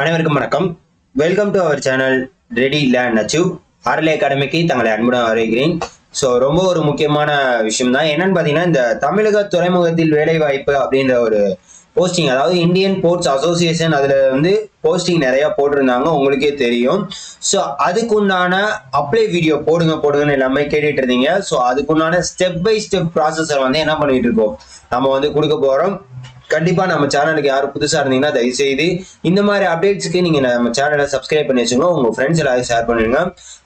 அனைவருக்கும் வணக்கம். Welcome to our channel ready land achieve RLA அகாடமிக்கு தங்களை அன்புடன் வரைகிறேன் ஸோ ரொம்ப ஒரு முக்கியமான விஷயம் தான் என்னன்னு பார்த்தீங்கன்னா இந்த தமிழக துறைமுகத்தில் வேலை வாய்ப்பு அப்படின்ற ஒரு போஸ்டிங் அதாவது இந்தியன் போர்ட்ஸ் அசோசியேஷன் அதில் வந்து போஸ்டிங் நிறைய போட்டிருந்தாங்க. உங்களுக்கே தெரியும். ஸோ அதுக்குண்டான அப்ளை வீடியோ போடுங்க போடுங்கன்னு எல்லாமே கேட்டுட்டு இருந்தீங்க. ஸோ அதுக்குண்டான ஸ்டெப் பை ஸ்டெப் ப்ராசஸர் வந்து என்ன பண்ணிட்டு இருக்கோம்? நம்ம வந்து கொடுக்க போகிறோம் கண்டிப்பா நம்ம சேனலுக்கு யாரும் புதுசா இருந்தீங்கன்னா தயவு செய்து இந்த மாதிரி அப்டேட்ஸ்க்கு நீங்க நம்ம சேனலை சப்ஸ்கிரைப் பண்ணி வச்சுக்கோங்க. உங்க ஃப்ரெண்ட்ஸ் எல்லாரும் ஷேர் பண்ணுங்க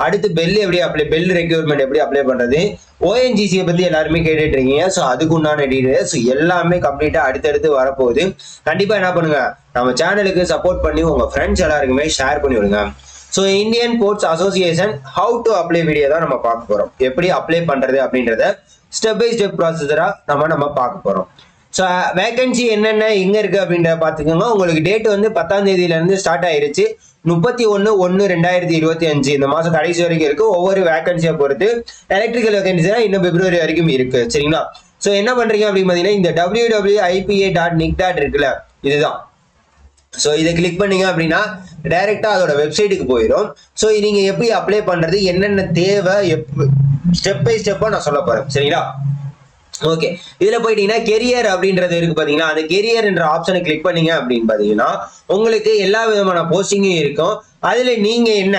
அடுத்து பெல் எப்படி அப்ளை பெல் ரெக்யூர்மெண்ட் எப்படி அப்ளை பண்றது ஓஎன்ஜிசியை பத்தி எல்லாருமே கேட்டுட்டு இருக்கீங்க. ஸோ அதுக்கு உண்டான டீடைல்ஸ் எல்லாமே கம்ப்ளீட்டா அடுத்தடுத்து வரப்போகுது. கண்டிப்பா என்ன பண்ணுங்க நம்ம சேனலுக்கு சப்போர்ட் பண்ணி உங்க ஃப்ரெண்ட்ஸ் எல்லாருக்குமே ஷேர் பண்ணி விடுங்க. So Indian ports association how to apply video தான் நம்ம பார்க்க போறோம். எப்படி அப்ளை பண்றது அப்படின்றத ஸ்டெப் பை ஸ்டெப் ப்ராசஸராக நம்ம நம்ம பார்க்க போறோம். ஸோ வேகன்சி uh, என்னென்ன எங்கே இருக்குது அப்படின்றத பார்த்துக்கோங்க. உங்களுக்கு டேட் வந்து பத்தாம் தேதியிலேருந்து ஸ்டார்ட் ஆயிருச்சு. முப்பத்தி ஒன்று ஒன்று ரெண்டாயிரத்தி இருபத்தி அஞ்சு. இந்த மாதம் கடைசி வரைக்கும் இருக்குது ஒவ்வொரு வேகன்சியை பொறுத்து எலக்ட்ரிக்கல் வேகன்சி தான் இன்னும் பிப்ரவரி வரைக்கும் இருக்குது சரிங்களா? ஸோ என்ன பண்ணுறீங்க அப்படின்னு பார்த்தீங்கன்னா இந்த W W IPA dot nic dot இருக்குல்ல இதுதான். ஸோ இதை கிளிக் பண்ணீங்க அப்படின்னா டைரெக்டா அதோட வெப்சைட்டுக்கு போயிடும். ஸோ நீங்க எப்படி அப்ளை பண்றது என்னென்ன தேவை எப் ஸ்டெப் பை ஸ்டெப்பா நான் சொல்ல போறேன். சரிங்களா? ஓகே இதுல போயிட்டீங்கன்னா கெரியர் அப்படின்றது இருக்கு பாத்தீங்கன்னா அந்த கெரியர் என்ற ஆப்ஷனை கிளிக் பண்ணீங்க அப்படின்னு பாத்தீங்கன்னா உங்களுக்கு எல்லா விதமான போஸ்டிங்கும் இருக்கும். அதுல நீங்க என்ன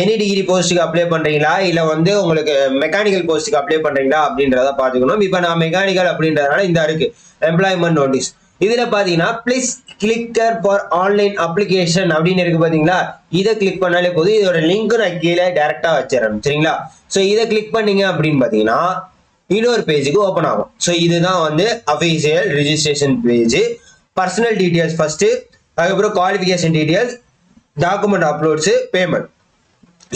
எனி டிகிரி போஸ்ட்டுக்கு அப்ளை பண்றீங்களா? இல்ல வந்து உங்களுக்கு மெக்கானிக்கல் போஸ்ட்டுக்கு அப்ளை பண்றீங்களா? அப்படின்றத பாத்துக்கணும் இப்போ நான் மெக்கானிக்கல் அப்படின்றதுனால இந்த இருக்கு. எம்ப்ளாய்மெண்ட் நோட்டீஸ் இதுல பாத்தீங்கன்னா please click here for online application அப்படின்னு இருக்கு பாத்தீங்களா? இதை கிளிக் பண்ணாலே போதும். இதோட லிங்க் நான் கீழே டைரக்டா வச்சிடறேன். சரிங்களா? ஸோ இதை கிளிக் பண்ணீங்க அப்படின்னு பாத்தீங்கன்னா இன்னொரு பேஜுக்கு ஓப்பன் ஆகும். ஸோ இதுதான் வந்து official registration page personal details first அதுக்கப்புறம் qualification details document uploads payment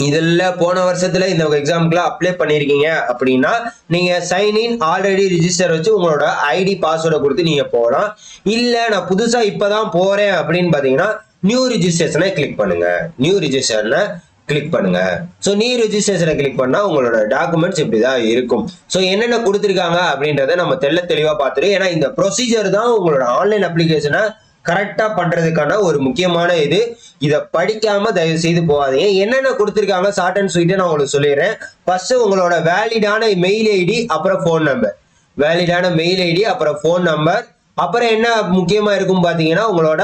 இதில் போன வருஷத்துல இந்த எக்ஸாமுக்குலாம் அப்ளை பண்ணியிருக்கீங்க அப்படின்னா நீங்க சைன் இன் ஆல்ரெடி ரிஜிஸ்டர் வச்சு உங்களோட ஐடி பாஸ்வேர்டை கொடுத்து நீங்க போகலாம். இல்லை நான் புதுசா இப்பதான் போறேன் அப்படின்னு பார்த்தீங்கன்னா நியூ ரிஜிஸ்ட்ரேஷனை கிளிக் பண்ணுங்க. நியூ ரிஜிஸ்ட்ரேஷனை கிளிக் பண்ணுங்க. ஸோ நீ ரிஜிஸ்ட்ரேஷனை கிளிக் பண்ணா உங்களோட டாக்குமெண்ட்ஸ் இப்படி தான் இருக்கும். ஸோ என்னென்ன கொடுத்துருக்காங்க அப்படின்றத நம்ம தெல்ல தெளிவாக பார்த்துட்டு ஏன்னா இந்த ப்ரொசீஜர் தான் உங்களோட ஆன்லைன் அப்ளிகேஷனை கரெக்டாக பண்ணுறதுக்கான ஒரு முக்கியமான இது. இதை படிக்காம தயவு செய்து போகாதீங்க. என்னென்ன கொடுத்துருக்காங்க ஷார்ட் அண்ட் ஸ்வீட்டை நான் உங்களுக்கு சொல்லிடுறேன். ஃபர்ஸ்ட் உங்களோட வேலிடான மெயில் ஐடி அப்புறம் ஃபோன் நம்பர் வேலிடான மெயில் ஐடி அப்புறம் ஃபோன் நம்பர் அப்புறம் என்ன முக்கியமாக இருக்கும் பார்த்தீங்கன்னா உங்களோட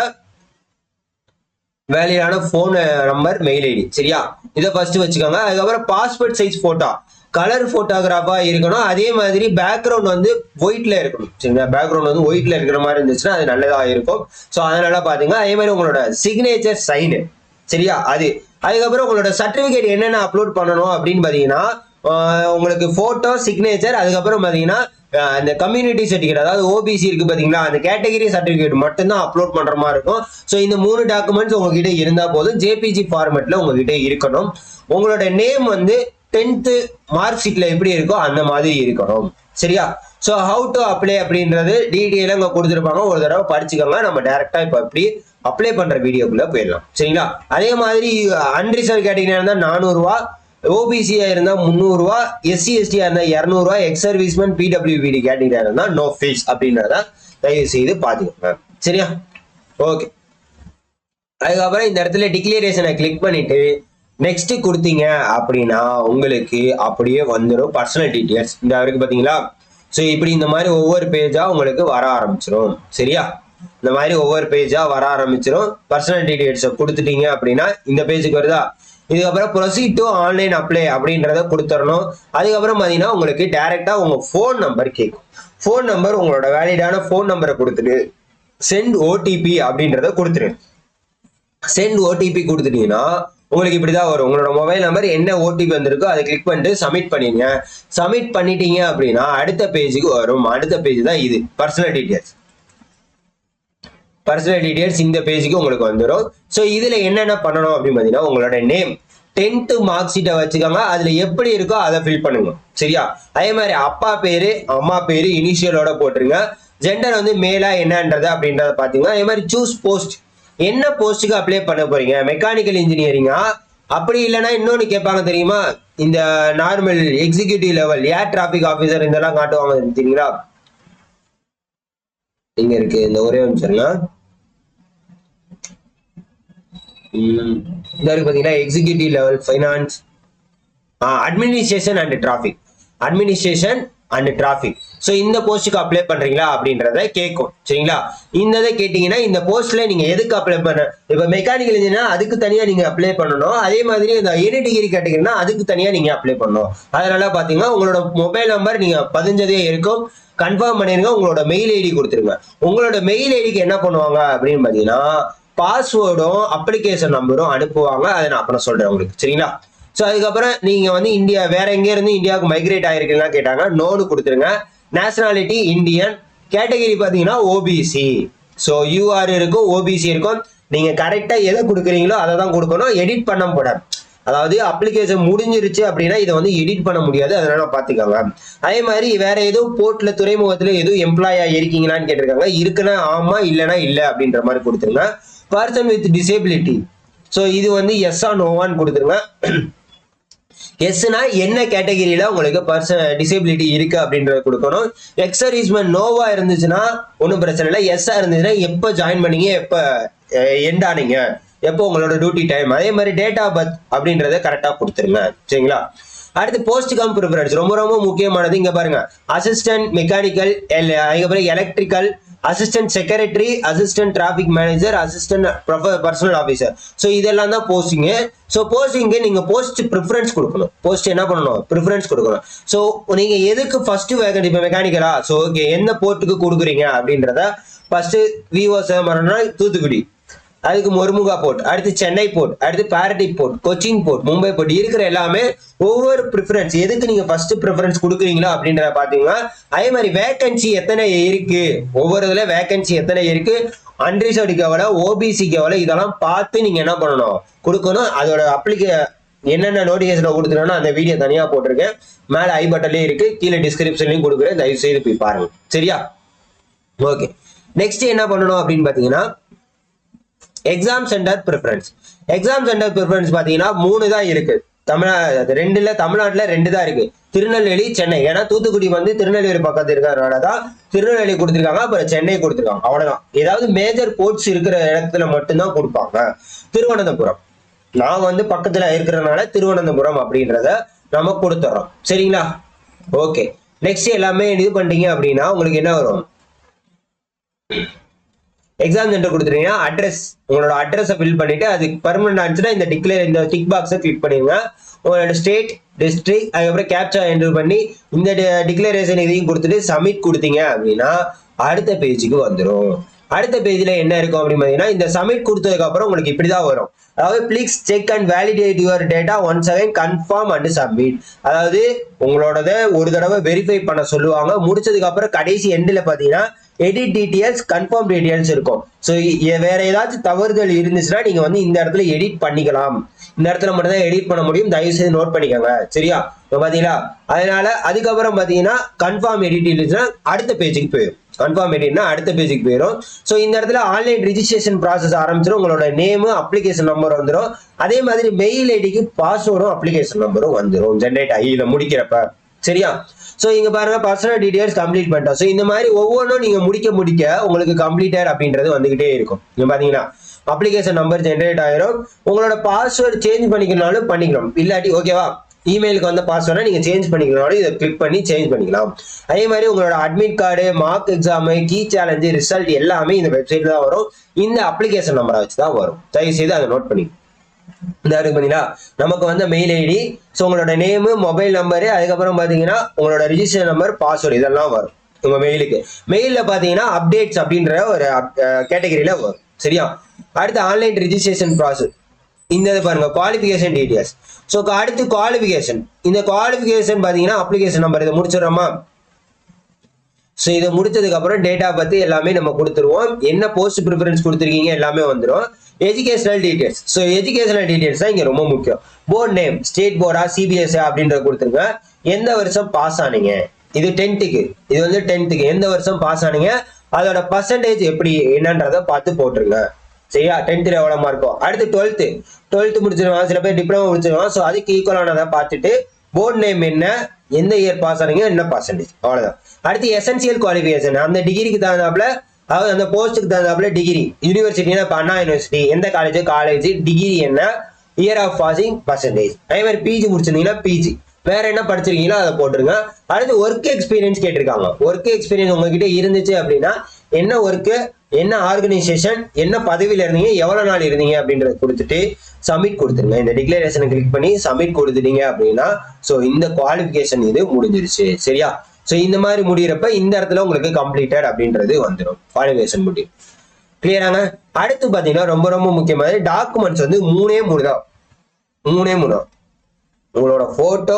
வேலிடான ஃபோன் நம்பர் மெயில் ஐடி சரியா? இதை ஃபர்ஸ்ட் வச்சுக்கோங்க. அதுக்கப்புறம் பாஸ்போர்ட் சைஸ் போட்டோ கலர் போட்டோகிராஃபா இருக்கணும். அதே மாதிரி பேக்ரவுண்ட் வந்து ஒயிட்ல இருக்கணும். சரிங்களா? பேக்ரவுண்ட் வந்து ஒயிட்ல இருக்கிற மாதிரி இருந்துச்சுன்னா அது நல்லதா இருக்கும். ஸோ அதனால பாத்தீங்க அதே மாதிரி உங்களோட சிக்னேச்சர் சைனு சரியா? அது. அதுக்கப்புறம் உங்களோட சர்டிபிகேட் என்னென்ன அப்லோட் பண்ணணும் அப்படின்னு பாத்தீங்கன்னா உங்களுக்கு போட்டோ சிக்னேச்சர் அதுக்கப்புறம் பாத்தீங்கன்னா இந்த கம்யூனிட்டி சர்டிஃபிகேட் அதாவது ஓபிசி இருக்கு பார்த்தீங்கன்னா அந்த கேட்டகரி சர்டிஃபிகேட் மட்டும்தான் அப்லோட் பண்ற மாதிரி இருக்கும். ஸோ இந்த மூணு டாக்குமெண்ட்ஸ் உங்ககிட்ட இருந்தா போதும். ஜேபிஜி ஃபார்மேட்ல உங்ககிட்ட இருக்கணும். உங்களோட நேம் வந்து டென்த்து மார்க் ஷீட்ல எப்படி இருக்கோ அந்த மாதிரி இருக்கணும். சரியா? ஸோ ஹவு டு அப்ளை அப்படின்றது டீட்டெயிலாக இங்கே கொடுத்துருப்பாங்க. ஒரு தடவை படிச்சுக்கோங்க. நம்ம டேரெக்டாக இப்போ எப்படி அப்ளை பண்ணுற வீடியோக்குள்ளே போயிடலாம். சரிங்களா? அதே மாதிரி அன்ரிசர்வ் கேட்டீங்கன்னா இருந்தால் நானூறுரூவா ஓபிசியா இருந்தா முந்நூறுரூவா எஸ்சி எஸ்டியா இருந்தா இரநூறுவா எக்ஸ் சர்வீஸ்மேன் பிடபிள்யூபிடி கேட்டகரியா இருந்தா நோ ஃபீஸ் அப்படின்றத தயவு செய்து பாத்துக்கோங்க சரியா? ஓகே அதுக்கப்புறம் இந்த இடத்துல டிக்ளரேஷனை கிளிக் பண்ணிட்டு நெக்ஸ்ட் கொடுத்தீங்க அப்படின்னா உங்களுக்கு அப்படியே வந்துடும் பர்சனல் டீட்டெயில்ஸ் இந்த வரைக்கும் பாத்தீங்களா ஸோ இப்படி இந்த மாதிரி ஒவ்வொரு பேஜா உங்களுக்கு வர ஆரம்பிச்சிடும் சரியா? இந்த மாதிரி ஒவ்வொரு பேஜா வர ஆரம்பிச்சிடும் பர்சனல் டீட்டெயில்ஸை கொடுத்துட்டீங்க அப்படின்னா இந்த பேஜுக்கு வருதா? இதுக்கப்புறம் ப்ரொசீட் டு ஆன்லைன் அப்ளை அப்படின்றத கொடுத்துடணும். அதுக்கப்புறம் பார்த்தீங்கன்னா உங்களுக்கு டேரெக்டாக உங்கள் ஃபோன் நம்பர் கேட்கும். ஃபோன் நம்பர் உங்களோட வேலிடான ஃபோன் நம்பரை கொடுத்துட்டு சென்ட் ஓடிபி அப்படின்றத கொடுத்துரு. சென்ட் ஓடிபி கொடுத்துட்டீங்கன்னா உங்களுக்கு இப்படி தான் வரும். உங்களோட மொபைல் நம்பர் என்ன ஓடிபி வந்திருக்கோ அதை கிளிக் பண்ணிட்டு சப்மிட் பண்ணிடுங்க. சப்மிட் பண்ணிட்டீங்க அப்படின்னா அடுத்த பேஜுக்கு வரும். அடுத்த பேஜ் தான் இது. பர்சனல் டீட்டெயில்ஸ் பர்சனல் டீடைல்ஸ் இந்த பேஜுக்கு உங்களுக்கு வந்துடும் ஸோ இதில் என்னென்ன பண்ணணும் அப்படின்னு பார்த்தீங்கன்னா உங்களோட நேம் டென்த்து மார்க் ஷீட்டை வச்சுக்கோங்க. அதில் எப்படி இருக்கோ அதை ஃபில் பண்ணுங்க. சரியா? அதே மாதிரி அப்பா பேர் அம்மா பேர் இனிஷியலோட போட்டுருங்க. ஜெண்டர் வந்து மேலா என்னன்றது அப்படின்றத பார்த்தீங்கன்னா அதே மாதிரி சூஸ் போஸ்ட் என்ன போஸ்ட்டுக்கு அப்ளை பண்ண போறீங்க? மெக்கானிக்கல் இன்ஜினியரிங்கா அப்படி இல்லைன்னா இன்னொன்று கேட்பாங்க தெரியுமா? இந்த normal executive level air traffic officer இதெல்லாம் காட்டுவாங்க தெரியுங்களா? இங்க இருக்கு இந்த ஒரே நிமிஷம்ங்க இந்த இருக்கு பாத்தீங்கன்னா executive level finance administration and traffic administration and traffic so இந்த போஸ்ட்டுக்கு அப்ளை பண்ணுறீங்களா அப்படின்றத கேட்கும். சரிங்களா? இந்த இதை கேட்டிங்கன்னா இந்த போஸ்ட்டில் நீங்கள் எதுக்கு அப்ளை பண்ண இப்போ மெக்கானிக்கல் இன்ஜினியர் அதுக்கு தனியாக நீங்கள் அப்ளை பண்ணணும். அதே மாதிரி இந்த எனி டிகிரி கேட்டிங்கன்னா அதுக்கு தனியாக நீங்கள் அப்ளை பண்ணணும். அதனால பார்த்தீங்கன்னா உங்களோட மொபைல் நம்பர் நீங்கள் பதிஞ்சதே இருக்கும். கன்ஃபார்ம் பண்ணிருங்க உங்களோட மெயில் ஐடி கொடுத்துருங்க. உங்களோட மெயில் ஐடிக்கு என்ன பண்ணுவாங்க அப்படின்னு பார்த்தீங்கன்னா பாஸ்வேர்டும் அப்ளிகேஷன் நம்பரும் அனுப்புவாங்க. அதை நான் அப்புறம் சொல்கிறேன் உங்களுக்கு. சரிங்களா? ஸோ அதுக்கப்புறம் நீங்கள் வந்து இந்தியா வேற எங்கேயிருந்து இந்தியாவுக்கு மைக்ரேட் ஆயிருக்கீங்களா கேட்டாங்க நோனு கொடுத்துருங்க. நேஷனாலிட்டி இந்தியன் கேட்டகரி பார்த்தீங்கன்னா ஓபிசி ஸோ யூஆர் இருக்கும் ஓபிசி இருக்கும். நீங்கள் கரெக்டாக எதை கொடுக்குறீங்களோ அதை தான் கொடுக்கணும். எடிட் பண்ண கூடாது அதாவது அப்ளிகேஷன் முடிஞ்சிருச்சு அப்படின்னா இதை வந்து எடிட் பண்ண முடியாது. அதனால பார்த்துக்கோங்க. அதே மாதிரி வேற எதுவும் போர்ட்டில் துறைமுகத்தில் எதுவும் எம்ப்ளாயா இருக்கீங்களான்னு கேட்டிருக்காங்க. இருக்குன்னா ஆமா இல்லைன்னா இல்லை அப்படின்ற மாதிரி கொடுத்துருங்க. பர்சன் வித் டிசேபிலிட்டி ஸோ இது வந்து எஸ் ஆ நோவான்னு கொடுத்துருங்க. எஸ்னா என்ன கேட்டகரியில உங்களுக்கு பர்சன் டிசேபிலிட்டி இருக்கு அப்படின்றத கொடுக்கணும். எக்ஸரீஸ்மெண்ட் நோவா இருந்துச்சுன்னா ஒன்றும் பிரச்சனை இல்லை. எஸ்ஸா இருந்துச்சுன்னா எப்போ ஜாயின் பண்ணீங்க? எப்போ எண்ட் ஆனீங்க? எப்போ உங்களோட டியூட்டி டைம் அதே மாதிரி டேட் ஆஃப் பர்த் அப்படின்றத கரெக்டாக கொடுத்துருங்க. சரிங்களா? அடுத்து போஸ்ட் கம் ப்ரிஃபரன்ஸ் ரொம்ப ரொம்ப முக்கியமானது. இங்கே பாருங்க. அசிஸ்டன்ட் மெக்கானிக்கல் அதுக்கப்புறம் electrical assistant secretary assistant traffic manager assistant personnel officer so இதெல்லாம் தான் போஸ்டிங்கு ஸோ போஸ்டிங்கு நீங்கள் போஸ்ட் ப்ரிஃபரன்ஸ் கொடுக்கணும். போஸ்ட் என்ன பண்ணணும்? ப்ரிஃபரன்ஸ் கொடுக்கணும். ஸோ நீங்கள் எதுக்கு ஃபஸ்ட்டு வேகன் இப்போ மெக்கானிக்கலா ஸோ ஓகே என்ன போர்ட்டுக்கு கொடுக்குறீங்க அப்படின்றத ஃபஸ்ட்டு விஓ சேமரனா தூத்துக்குடி. அதுக்கு மொர்முகா போர்ட் அடுத்து சென்னை போர்ட் அடுத்து Paradip port Cochin port Mumbai port இருக்கிற எல்லாமே ஒவ்வொரு ப்ரிஃபரன்ஸ் எதுக்கு நீங்க ஃபர்ஸ்ட் ப்ரிஃபரன்ஸ் கொடுக்குறீங்களோ அப்படின்றத பாத்தீங்கன்னா அதே மாதிரி வேகன்சி எத்தனை இருக்கு? ஒவ்வொரு இதுல வேகன்சி எத்தனை இருக்கு? அன்ரிசர்வ்டுக்கு எவ்வளோ ஓபிசிக்கு எவ்வளோ இதெல்லாம் பார்த்து நீங்க என்ன பண்ணணும்? கொடுக்கணும். அதோட அப்ளிகே என்னென்ன நோட்டிஃபிகேஷன் கொடுத்துருக்கோன்னா அந்த வீடியோ தனியா போட்டிருக்கேன். மேல ஐ பட்டன்லயும் இருக்கு. கீழே டிஸ்கிரிப்ஷன்லயும் கொடுக்குறேன். தயவு செய்து போய் பாருங்க. சரியா? ஓகே நெக்ஸ்ட் என்ன பண்ணணும் அப்படின்னு பாத்தீங்கன்னா exam centre preference exam centre preference பார்த்தீங்கன்னா மூணு தான் இருக்கு. தமிழ்நா ரெண்டுல தமிழ்நாட்டில் ரெண்டு தான் இருக்கு. திருநெல்வேலி சென்னை. ஏன்னா தூத்துக்குடி வந்து திருநெல்வேலி பக்கத்து இருக்கிறனால தான் திருநெல்வேலி கொடுத்துருக்காங்க அப்புறம் சென்னை கொடுத்துருக்காங்க. அவ்வளோதான் ஏதாவது மேஜர் போர்ட்ஸ் இருக்கிற இடத்துல மட்டும்தான் கொடுப்பாங்க. திருவனந்தபுரம். நான் வந்து பக்கத்தில் இருக்கிறனால திருவனந்தபுரம் அப்படின்றத நம்ம கொடுத்துட்றோம் சரிங்களா? ஓகே நெக்ஸ்ட் எல்லாமே இது பண்ணிட்டீங்க அப்படின்னா உங்களுக்கு என்ன வரும்? எக்ஸாம் சென்டர் கொடுத்துட்டீங்கன்னா அட்ரஸ் உங்களோட அட்ரஸை ஃபில் பண்ணிட்டு அது பர்மனன்ட் ஆச்சுன்னா இந்த டிக்ளேர் இந்த டிக் பாக்ஸை கிளிக் பண்ணிடுங்க. உங்களோட ஸ்டேட் டிஸ்ட்ரிக்ட் அதுக்கப்புறம் கேப்சா என்டர் பண்ணி இந்த டிக்ளரேஷன் இதையும் கொடுத்துட்டு சப்மிட் கொடுத்தீங்க அப்படின்னா அடுத்த பேஜுக்கு வந்துடும் அடுத்த பேஜில் என்ன இருக்கும் அப்படின்னு பார்த்தீங்கன்னா இந்த சப்மிட் கொடுத்ததுக்கப்புறம் உங்களுக்கு இப்படி தான் வரும். அதாவது please check and validate your data once again confirm and submit அதாவது உங்களோடத ஒரு தடவை வெரிஃபை பண்ண சொல்லுவாங்க. முடிச்சதுக்கு அப்புறம் கடைசி எண்டில் பார்த்தீங்கன்னா எடிட் டீட்டெயில்ஸ் கன்ஃபார்ம் டீட்டெயில்ஸ் இருக்கும். ஸோ வேற ஏதாச்சும் தவறுதல் இருந்துச்சுன்னா நீங்க வந்து இந்த இடத்துல எடிட் பண்ணிக்கலாம். இந்த இடத்துல மட்டும் தான் எடிட் பண்ண முடியும். தயவு செய்து நோட் பண்ணிக்கோங்க. சரியா? இப்போ பார்த்தீங்களா அதனால அதுக்கப்புறம் பார்த்தீங்கன்னா கன்ஃபார்ம் எடிட் இருந்துச்சுன்னா அடுத்த பேஜுக்கு போயிடும் கன்ஃபார்ம் எடிட்னா அடுத்த பேஜுக்கு போயிடும் ஸோ இந்த இடத்துல ஆன்லைன் ரிஜிஸ்ட்ரேஷன் ப்ராசஸ் ஆரம்பிச்சிடும் உங்களோட நேமு அப்ளிகேஷன் நம்பர் வந்துடும் அதே மாதிரி மெயில் ஐடிக்கு பாஸ்வேர்டும் அப்ளிகேஷன் நம்பரும் வந்துடும் ஜென்ரேட் ஆகி இதை முடிக்கிறப்ப. சரியா? ஸோ இங்கே பாருங்க பர்சனல் டீடைல்ஸ் கம்ப்ளீட் பண்ணிட்டோம். ஸோ இந்த மாதிரி ஒவ்வொன்றும் நீங்கள் முடிக்க முடிக்க உங்களுக்கு கம்ப்ளீட்டர் அப்படின்றது வந்துகிட்டே இருக்கும். நீங்கள் பார்த்தீங்கன்னா அப்ளிகேஷன் நம்பர் ஜென்ரேட் ஆயிரும். உங்களோட பாஸ்வேர்டு சேஞ்ச் பண்ணிக்கணும்னாலும் பண்ணிக்கலாம். இல்லாட்டி ஓகேவா இமெயிலுக்கு வந்த பாஸ்வேர்டை நீங்கள் சேஞ்ச் பண்ணிக்கணும்னாலும் இதை கிளிக் பண்ணி சேஞ்ச் பண்ணிக்கலாம். அதே மாதிரி உங்களோட admit card mark exam key challenge result எல்லாமே இந்த வெப்சைட் தான் வரும். இந்த அப்ளிகேஷன் நம்பரை வச்சு தான் வரும். தயவு செய்து அதை நோட் பண்ணிக்கலாம் இந்த இருக்கு நமக்கு வந்து மெயில் ஐடி ஸோ உங்களோட நேமு மொபைல் நம்பரு அதுக்கப்புறம் பார்த்தீங்கன்னா உங்களோட ரிஜிஸ்டர் நம்பர் பாஸ்வேர்டு இதெல்லாம் வரும். உங்கள் மெயிலுக்கு மெயில்ல பார்த்தீங்கன்னா அப்டேட்ஸ் அப்படின்ற ஒரு uh, கேட்டகரியில வரும். சரியா? அடுத்து ஆன்லைன் ரிஜிஸ்ட்ரேஷன் ப்ராசஸ் இந்த இது பாருங்க குவாலிஃபிகேஷன் டீடைல்ஸ் ஸோ அடுத்து குவாலிஃபிகேஷன் இந்த குவாலிஃபிகேஷன் பார்த்தீங்கன்னா அப்ளிகேஷன் நம்பர் இதை முடிச்சிடறோமா? ஸோ இதை முடிச்சதுக்கு அப்புறம் டேட்டா பற்றி எல்லாமே நம்ம கொடுத்துருவோம். என்ன போஸ்ட் ப்ரிஃபரன்ஸ் கொடுத்துருக்கீங்க எல்லாமே வந்துடும் educational details so educational details தான் இங்கே ரொம்ப முக்கியம். போர்ட் நேம் ஸ்டேட் போர்டா சிபிஎஸ்சி அப்படின்றத கொடுத்துருங்க. எந்த வருஷம் பாஸ் ஆனீங்க? இது டென்த்துக்கு இது வந்து டென்த்துக்கு எந்த வருஷம் பாஸ் ஆனீங்க? அதோட பர்சன்டேஜ் எப்படி என்னன்றத பார்த்து போட்டுருங்க. சரியா? டென்த்தில் எவ்வளோ மார்க்கோ அடுத்து டுவெல்த்து டுவெல்த்து முடிச்சிருவான் சில பேர் டிப்ளமோ முடிச்சிருவான் ஸோ அதுக்கு ஈக்குவலானதை பார்த்துட்டு போர்ட் நேம் என்ன எந்த இயர் பாஸ் ஆனீங்க என்ன பர்சன்டேஜ் அவ்வளோதான் அடுத்து எசென்சியல் குவாலிஃபிகேஷன் அந்த டிகிரிக்கு தகுந்தாப்புல அதாவது அந்த போஸ்ட்டுக்கு தகுந்தாப்புல டிகிரி யூனிவர்சிட்டினா இப்போ அண்ணா யூனிவர்சிட்டி எந்த காலேஜ் காலேஜ் டிகிரி என்ன? இயர் ஆஃப் பாசிங் பர்சன்டேஜ் அதே மாதிரி பிஜி முடிச்சிருந்தீங்கன்னா பிஜி வேற என்ன படிச்சிருக்கீங்களோ அதை போட்டுருங்க. அடுத்து ஒர்க் எக்ஸ்பீரியன்ஸ் கேட்டிருக்காங்க. ஒர்க் எக்ஸ்பீரியன்ஸ் உங்ககிட்ட இருந்துச்சு அப்படின்னா என்ன ஒர்க்கு என்ன ஆர்கனைசேஷன் என்ன பதவியில் இருந்தீங்க எவ்வளோ நாள் இருந்தீங்க அப்படின்றத கொடுத்துட்டு சப்மிட் கொடுத்துருங்க. இந்த டிக்ளரேஷனை கிளிக் பண்ணி சப்மிட் கொடுத்துட்டீங்க அப்படின்னா ஸோ இந்த குவாலிஃபிகேஷன் இது முடிஞ்சிருச்சு. சரியா? ஸோ இந்த மாதிரி முடிகிறப்ப இந்த இடத்துல உங்களுக்கு கம்ப்ளீட்டட் அப்படின்றது வந்துடும் குவாலிஃபிகேஷன் முடியும். கிளியராங்க அடுத்து பார்த்தீங்கன்னா ரொம்ப ரொம்ப முக்கியமானது டாக்குமெண்ட்ஸ் வந்து மூணே மூணு தான். மூணே மூணு தான். உங்களோட ஃபோட்டோ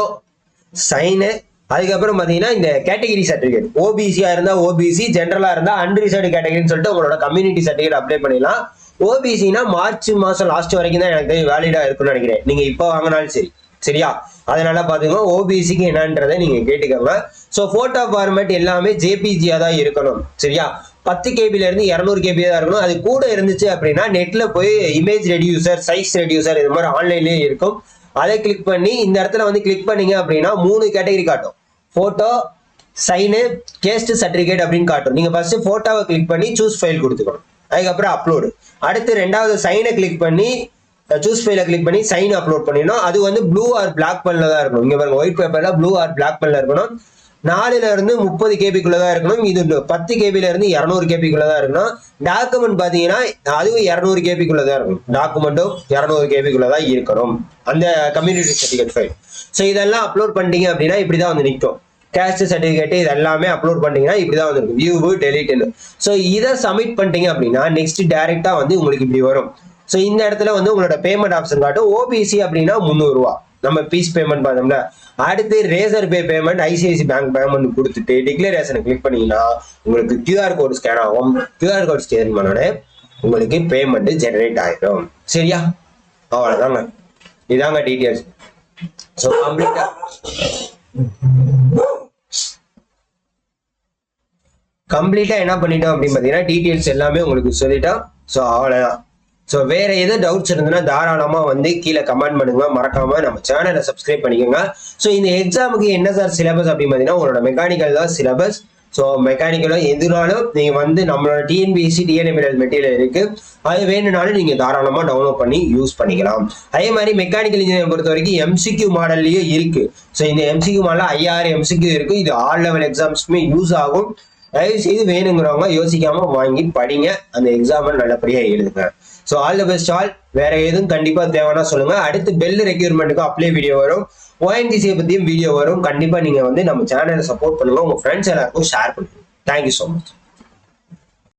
சைனு அதுக்கப்புறம் பார்த்தீங்கன்னா இந்த கேட்டகரி சர்டிஃபிகேட் ஓபிசியா இருந்தால் ஓபிசி ஜென்ரலாக இருந்தால் அன்ரிசர்டு கேட்டகரின்னு சொல்லிட்டு உங்களோட கம்யூனிட்டி சர்டிஃபிகேட் அப்ளை பண்ணிடலாம். ஓபிசினா மார்ச் மாதம் லாஸ்ட் வரைக்கும் தான் எனக்கு வேலிடாக இருக்கும்னு நினைக்கிறேன். நீங்கள் இப்போ வாங்கினாலும் சரி. சரியா? அதனால பார்த்துக்கோங்க ஓபிசிக்கு என்னன்றதை நீங்கள் கேட்டுக்கோங்க. ஸோ போட்டோ ஃபார்மேட் எல்லாமே ஜேபிஜியாக தான் இருக்கணும். சரியா? பத்து கேபில இருந்து இரநூறு கேபி தான் இருக்கணும். அது கூட இருந்துச்சு அப்படின்னா நெட்ல போய் இமேஜ் ரெடியூசர் சைஸ் ரெடியூசர் இது மாதிரி ஆன்லைன்லயே இருக்கும். அதை கிளிக் பண்ணி இந்த இடத்துல வந்து கிளிக் பண்ணீங்க அப்படின்னா மூணு கேட்டகரி காட்டும். போட்டோ சைனு கேஸ்ட் சர்டிஃபிகேட் அப்படின்னு காட்டும். நீங்க ஃபர்ஸ்ட் போட்டோவை கிளிக் பண்ணி சூஸ் ஃபைல் கொடுத்துக்கணும். அதுக்கப்புறம் அப்லோடு அடுத்து ரெண்டாவது சைனை கிளிக் பண்ணி சூஸ் ஃபைல கிளிக் பண்ணி சைன் அப்லோட் பண்ணிடணும். அது வந்து ப்ளூ ஆர் பிளாக் பண்ணில் தான் இருக்கணும். இங்க பாருங்க ஒயிட் பேப்பர்ல ப்ளூ ஆர் பிளாக் பண்ணில் இருக்கணும். நாலுல இருந்து முப்பது கேபிக்குள்ள தான் இருக்கணும். இது பத்து கேபில இருந்து இரநூறு கேபிக்குள்ள தான் இருக்கணும். டாக்குமெண்ட் பாத்தீங்கன்னா அதுவும் இரநூறு கேபிக்குள்ள தான் இருக்கும் டாக்குமெண்ட்டும் இரநூறு கேபிக்குள்ள தான் இருக்கணும். அந்த கம்யூனிட்டி சர்டிஃபிகேட் ஃபைல் ஸோ இதெல்லாம் அப்லோட் பண்ணிட்டீங்க அப்படின்னா இப்படி தான் வந்து நிற்கும். கேஸ்ட் சர்டிஃபிகேட் இது எல்லாமே அப்லோட் பண்ணிட்டீங்கன்னா இப்படி தான் வந்துருக்கும் வியூ டெலிட்னு ஸோ இதை சப்மிட் பண்ணிட்டீங்க அப்படின்னா நெக்ஸ்ட் டேரெக்டாக வந்து உங்களுக்கு இப்படி வரும். ஸோ இந்த இடத்துல வந்து உங்களோட பேமெண்ட் ஆப்ஷன் காட்டும். ஓபிசி அப்படின்னா முந்நூறுரூவா நம்ம பீஸ் பேமெண்ட் பார்த்தோம்ல. அடுத்து Razorpay payment ICICI bank payment கொடுத்துட்டு டிக்ளரேஷனை கிளிக் பண்ணீங்கன்னா உங்களுக்கு கியூஆர் கோடு ஸ்கேன் ஆகும். கியூஆர் கோட் ஸ்கேன் பண்ணோடனே உங்களுக்கு பேமெண்ட் ஜெனரேட் ஆகிடும் சரியா? அவ்வளோதாங்க இதாங்க டீட்டெயில்ஸ் ஸோ கம்ப்ளீட்டா கம்ப்ளீட்டா என்ன பண்ணிட்டோம் அப்படின்னு பார்த்தீங்கன்னா டீட்டெயில்ஸ் எல்லாமே உங்களுக்கு சொல்லிட்டோம். ஸோ அவ்வளோதான் ஸோ வேற எது டவுட்ஸ் இருந்ததுன்னா தாராளமாக வந்து கீழே கமெண்ட் பண்ணுங்க. மறக்காம நம்ம சேனலை சப்ஸ்கிரைப் பண்ணிக்கோங்க. ஸோ இந்த எக்ஸாமுக்கு என்ன சார் சிலபஸ் அப்படின்னு பார்த்தீங்கன்னா உங்களோட மெக்கானிக்கல் தான் சிலபஸ் ஸோ மெக்கானிக்கலோ எதுனாலும் நீங்கள் வந்து நம்மளோட டிஎன்பிஎஸ்சி டிஎன்எம்எல் மெட்டீரியல் இருக்குது அது வேணும்னாலும் நீங்கள் தாராளமாக டவுன்லோட் பண்ணி யூஸ் பண்ணிக்கலாம். அதே மாதிரி மெக்கானிக்கல் இன்ஜினியர் பொறுத்த வரைக்கும் எம்சிக்யூ மாடல்லயே இருக்குது ஸோ இந்த எம்சிக்யூ மாடல் ஐஆர் எம்சிக்யூ இருக்குது இது ஆல் லெவல் எக்ஸாம்ஸ்க்குமே யூஸ் ஆகும். தயவு செய்து வேணுங்கிறவங்க யோசிக்காமல் வாங்கி படிங்க. அந்த எக்ஸாமை நல்லபடியாக எழுதுங்க. So all the best all வேற எதுவும் கண்டிப்பா தேவைன்னா சொல்லுங்க. அடுத்து பெல் ரெக்யூர்மெண்ட்டுக்கு அப்ளை வீடியோ வரும். ஓஎன்டிசியை பத்தியும் வீடியோ வரும். கண்டிப்பா நீங்க வந்து நம்ம சேனலை சப்போர்ட் பண்ணுங்க. உங்க ஃப்ரெண்ட்ஸ் எல்லாருக்கும் ஷேர் பண்ணுங்க. Thank you so much